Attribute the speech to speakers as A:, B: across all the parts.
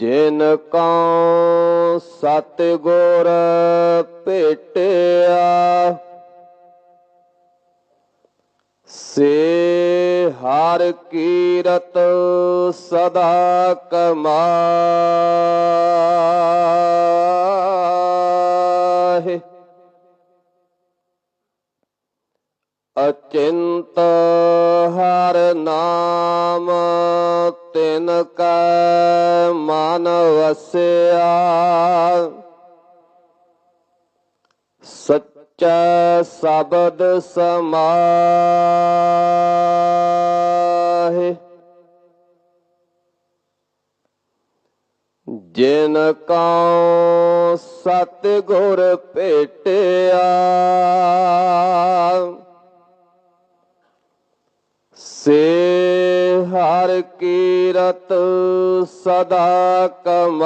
A: ਜਿਨ ਕਉ ਸਤਿਗੁਰ ਭੇਟਿਆ ਸੇ ਹਰ ਕੀਰਤ ਸਦਾ ਕਮਾਹੇ ਅਚਿੰਤ ਹਰ ਨਾਮ ਤਿਨ ਕੈ ਮਨ ਵਸਿਆ। ਸੱਚਾ ਸ਼ਬਦ ਸਮਾਹੇ। ਜਿਨ ਕਉ ਸਤਿਗੁਰ ਭੇਟਿਆ ਸੇ ਹਰ ਕੀਰਤ ਸਦਾ ਕਮਾਹੇ।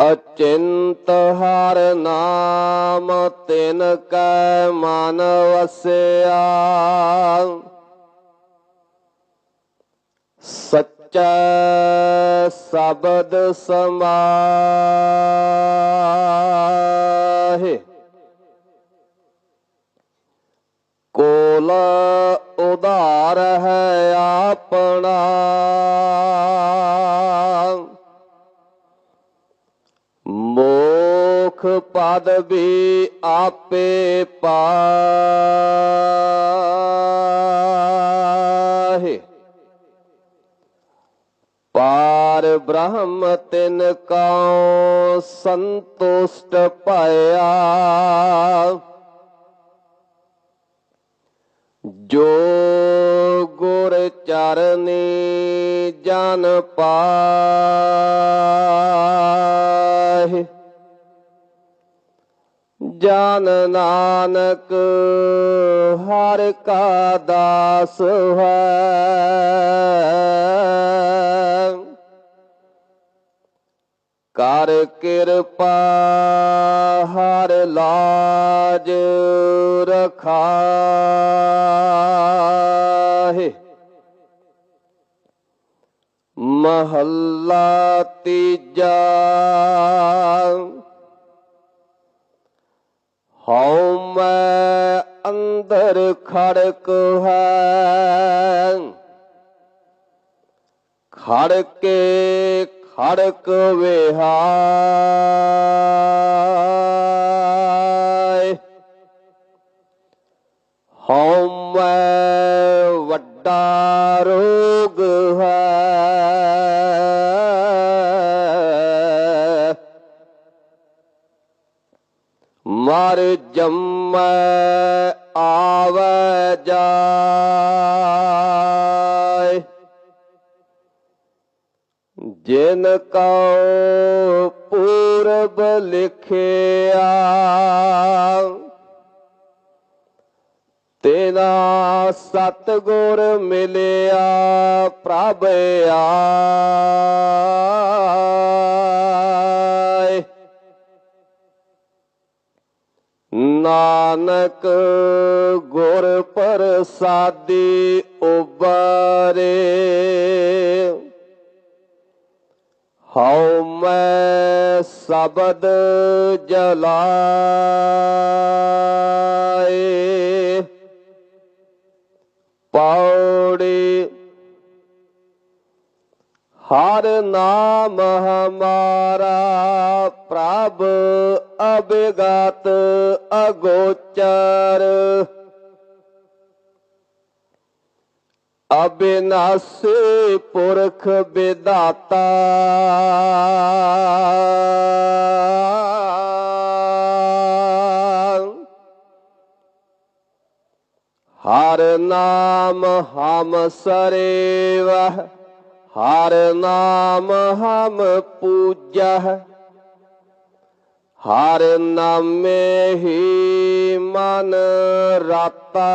A: ਅਚਿੰਤ ਹਰ ਨਾਮ ਤਿਨ ਕੈ ਮਨ ਵਸਿਆ। ਸੱਚਾ ਸ਼ਬਦ ਸਮਾਹੇ। ਕੋਲ ਉਧਾਰ ਹੈ ਆਪਣਾ। ਮੋਖ ਪਦ ਵੀ ਆਪੇ ਪਾ ਪਾਰ ਬ੍ਰਹਮ ਤਿਨ ਕਉ ਸੰਤੁਸ਼ਟ ਪਾਇਆ ਜੋ ਗੁਰ ਚਰਨੀ ਜਨ ਪਾਹੇ, ਜਾਨ ਨਾਨਕ ਹਰ ਕਾ ਦਾਸ ਹੈ। ਕਰ ਕਿਰਪਾ ਹਰ ਲਾਜ ਰਖਾਹੇ। ਮਹੱਲਾ ਤੀਜਾ ਹਉ ਮੈਂ ਅੰਦਰ ਖੜਕ ਹੈ। ਖੜ ਕੇ ਖੜਕ ਵਿਹਾਇ ਹਉ ਮੈਂ ਵੱਡਾ ਰੋਗ ਹੈ। ਮਰ ਜੰਮੈ ਆਵੈ ਜਾ। ਜਿਨ ਕਉ ਪੂਰਬ ਲਿਖਿਆ ਤੇਨਾ ਸਤਗੁਰ ਮਿਲਿਆ ਪ੍ਰਭ ਆਏ। ਨਾਨਕ ਗੁਰ ਪ੍ਰਸਾਦੀ ਉਬਾਰੇ ਹਉ ਮੈਂ ਸ਼ਬਦ ਜਲਾਏ। ਪੌੜੀ ਹਰ ਨਾਮ ਹਮਾਰਾ ਪ੍ਰਭ ਅਬਿਗਤ ਅਗੋਚਰ। ਅਬਿਨਾਸੀ ਪੁਰਖ ਵਿਦਾਤਾ ਹਰ ਨਾਮ ਹਮ ਸਰੇਵ, ਹਰ ਨਾਮ ਹਮ ਪੂਜਹ। ਹਰ ਨਾਮੇ ਹੀ ਮਨ ਰਾਤਾ।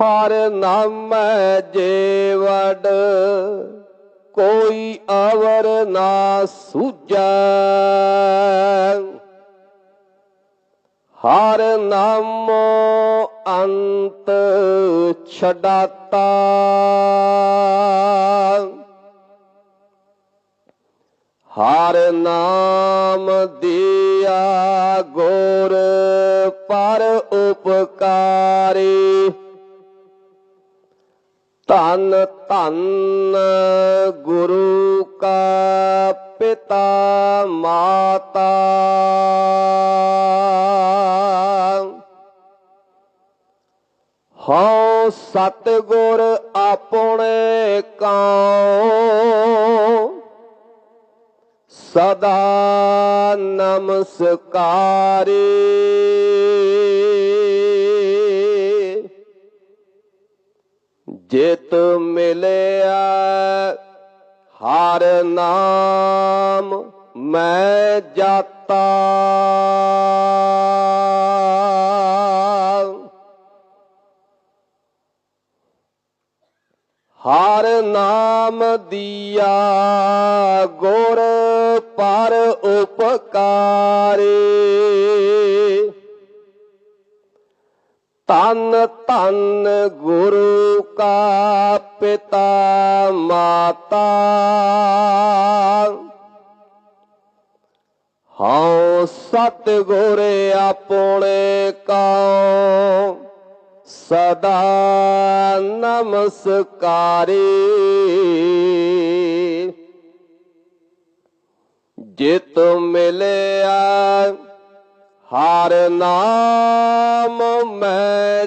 A: ਹਰ ਨਾਮੈ ਜੀਵੜ ਕੋਈ ਅਵਰ ਨਾ ਸੂਝੈ। ਹਰ ਨਾਮੋ ਅੰਤ ਛਡਾਤਾ। ਹਰ ਨਾਮ ਦਿਆ ਗੋਰ ਪਰ ਉਪਕਾਰੀ। ਧਨ ਧੰਨ ਗੁਰੂ ਕਾ ਪਿਤਾ ਮਾਤਾ। ਹਉ ਸਤਿਗੁਰ ਆਪਣੇ ਕਉ ਸਦਾ ਨਮਸਕਾਰੀ। ਜਿਤ ਮਿਲਿਆ, ਹਰ ਨਾਮ ਮੈਂ ਜਾਤਾ। ਹਰ ਨਾਮ ਦੀਆ ਗੁਰ ਪਰ ਉਪਕਾਰੀ। ਤਨ ਤਨ ਗੁਰੂ ਕਾ ਪਿਤਾ ਮਾਤਾ। ਹਉ ਸਤ ਗੁਰ ਆਪਣੇ ਕਉ, ਸਦਾ ਨਮਸਕਾਰੀ। ਜਿਤ ਮਿਲਿਆ, ਹਰ ਨਾਮ ਮੈਂ